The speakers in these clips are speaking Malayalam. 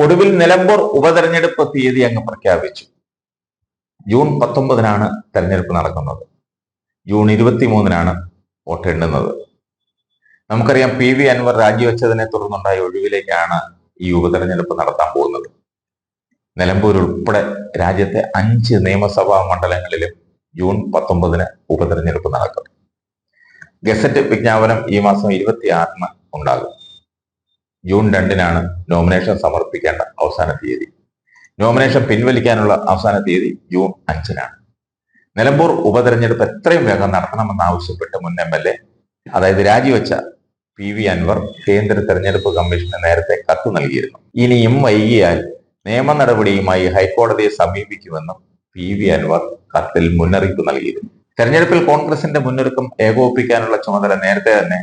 ഒടുവിൽ നിലമ്പൂർ ഉപതെരഞ്ഞെടുപ്പ് തീയതി അങ്ങ് പ്രഖ്യാപിച്ചു. ജൂൺ പത്തൊമ്പതിനാണ് തെരഞ്ഞെടുപ്പ് നടക്കുന്നത്. ജൂൺ ഇരുപത്തിമൂന്നിനാണ് വോട്ടെണ്ണുന്നത് നമുക്കറിയാം പി വി അൻവർ രാജിവെച്ചതിനെ തുടർന്നുണ്ടായ ഒഴിവിലേക്കാണ് ഈ ഉപതെരഞ്ഞെടുപ്പ് നടത്താൻ പോകുന്നത്. നിലമ്പൂർ ഉൾപ്പെടെ രാജ്യത്തെ അഞ്ച് നിയമസഭാ മണ്ഡലങ്ങളിലും ജൂൺ പത്തൊമ്പതിന് ഉപതെരഞ്ഞെടുപ്പ് നടക്കും. ഗസറ്റ് വിജ്ഞാപനം ഈ മാസം ഇരുപത്തിയാറിന് ഉണ്ടാകും. ജൂൺ രണ്ടിനാണ് നോമിനേഷൻ സമർപ്പിക്കേണ്ട അവസാന തീയതി. നോമിനേഷൻ പിൻവലിക്കാനുള്ള അവസാന തീയതി ജൂൺ അഞ്ചിനാണ്. നിലമ്പൂർ ഉപതെരഞ്ഞെടുപ്പ് എത്രയും വേഗം നടത്തണമെന്നാവശ്യപ്പെട്ട് മുൻ എം എൽ എ അതായത് രാജിവെച്ച പി വി അൻവർ കേന്ദ്ര തെരഞ്ഞെടുപ്പ് കമ്മീഷന് നേരത്തെ കത്ത് നൽകിയിരുന്നു. ഇനിയും വൈകിയാൽ നിയമ നടപടിയുമായി ഹൈക്കോടതിയെ സമീപിക്കുമെന്നും പി വി അൻവർ കത്തിൽ മുന്നറിയിപ്പ് നൽകിയിരുന്നു. തെരഞ്ഞെടുപ്പിൽ കോൺഗ്രസിന്റെ മുന്നൊരുക്കം ഏകോപിപ്പിക്കാനുള്ള ചുമതല നേരത്തെ തന്നെ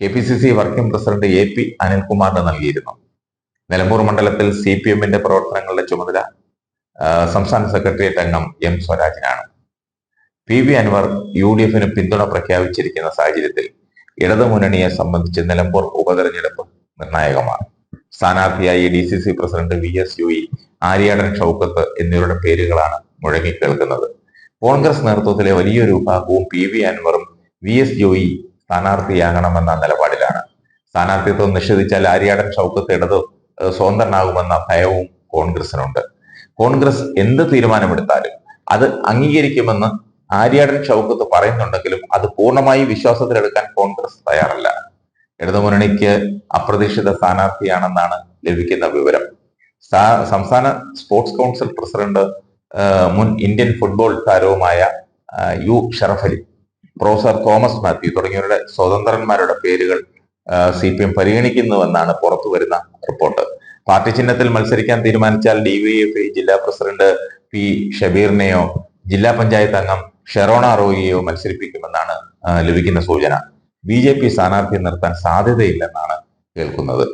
K P C C working president A P അനിൽകുമാറിന് നൽകിയിരുന്നു. നിലമ്പൂർ മണ്ഡലത്തിൽ സി പി എമ്മിന്റെ പ്രവർത്തനങ്ങളുടെ ചുമതല സംസ്ഥാന സെക്രട്ടേറിയറ്റ് അംഗം M സ്വരാജിനാണ്. P V Anvar U D എഫിന് പിന്തുണ പ്രഖ്യാപിച്ചിരിക്കുന്ന സാഹചര്യത്തിൽ ഇടതുമുന്നണിയെ സംബന്ധിച്ച് നിലമ്പൂർ ഉപതെരഞ്ഞെടുപ്പ് നിർണായകമാണ്. സ്ഥാനാർത്ഥിയായി D C C president V S U E Aryadan Shoukath എന്നിവരുടെ പേരുകളാണ് മുഴങ്ങിക്കേൾക്കുന്നത് കോൺഗ്രസ് നേതൃത്വത്തിലെ വലിയൊരു വിഭാഗവും പി വി അൻവറും വി എസ് ജോയി സ്ഥാനാർത്ഥിയാകണമെന്ന നിലപാടിലാണ്. സ്ഥാനാർത്ഥിത്വം നിഷേധിച്ചാൽ ആര്യാടൻ ഷൗക്കത്ത് ഇടത് സ്വതന്ത്രനാകുമെന്ന ഭയവും കോൺഗ്രസിനുണ്ട്. കോൺഗ്രസ് എന്ത് തീരുമാനമെടുത്താലും അത് അംഗീകരിക്കുമെന്ന് ആര്യാടൻ ഷൗക്കത്ത് പറയുന്നുണ്ടെങ്കിലും അത് പൂർണമായി വിശ്വാസത്തിലെടുക്കാൻ കോൺഗ്രസ് തയ്യാറല്ല. ഇടതുമുന്നണിക്ക് അപ്രതീക്ഷിത സ്ഥാനാർത്ഥിയാണെന്നാണ് ലഭിക്കുന്ന വിവരം. സംസ്ഥാന സ്പോർട്സ് കൗൺസിൽ പ്രസിഡന്റ് മുൻ ഇന്ത്യൻ ഫുട്ബോൾ താരവുമായ യു ഷറഫലി പ്രൊഫസർ തോമസ് മാത്യു തുടങ്ങിയവരുടെ സ്വതന്ത്രന്മാരുടെ പേരുകൾ സി പി എം പരിഗണിക്കുന്നുവെന്നാണ് പുറത്തു വരുന്ന റിപ്പോർട്ട്. പാർട്ടി ചിഹ്നത്തിൽ മത്സരിക്കാൻ തീരുമാനിച്ചാൽ ഡി വി എഫ് ജില്ലാ പ്രസിഡന്റ് പി ഷബീറിനെയോ ജില്ലാ പഞ്ചായത്ത് അംഗം ഷെറോണ റോയിയെയോ മത്സരിപ്പിക്കുമെന്നാണ് ലഭിക്കുന്ന സൂചന. ബി ജെ പി സ്ഥാനാർത്ഥിയെ നിർത്താൻ സാധ്യതയില്ലെന്നാണ് കേൾക്കുന്നത്.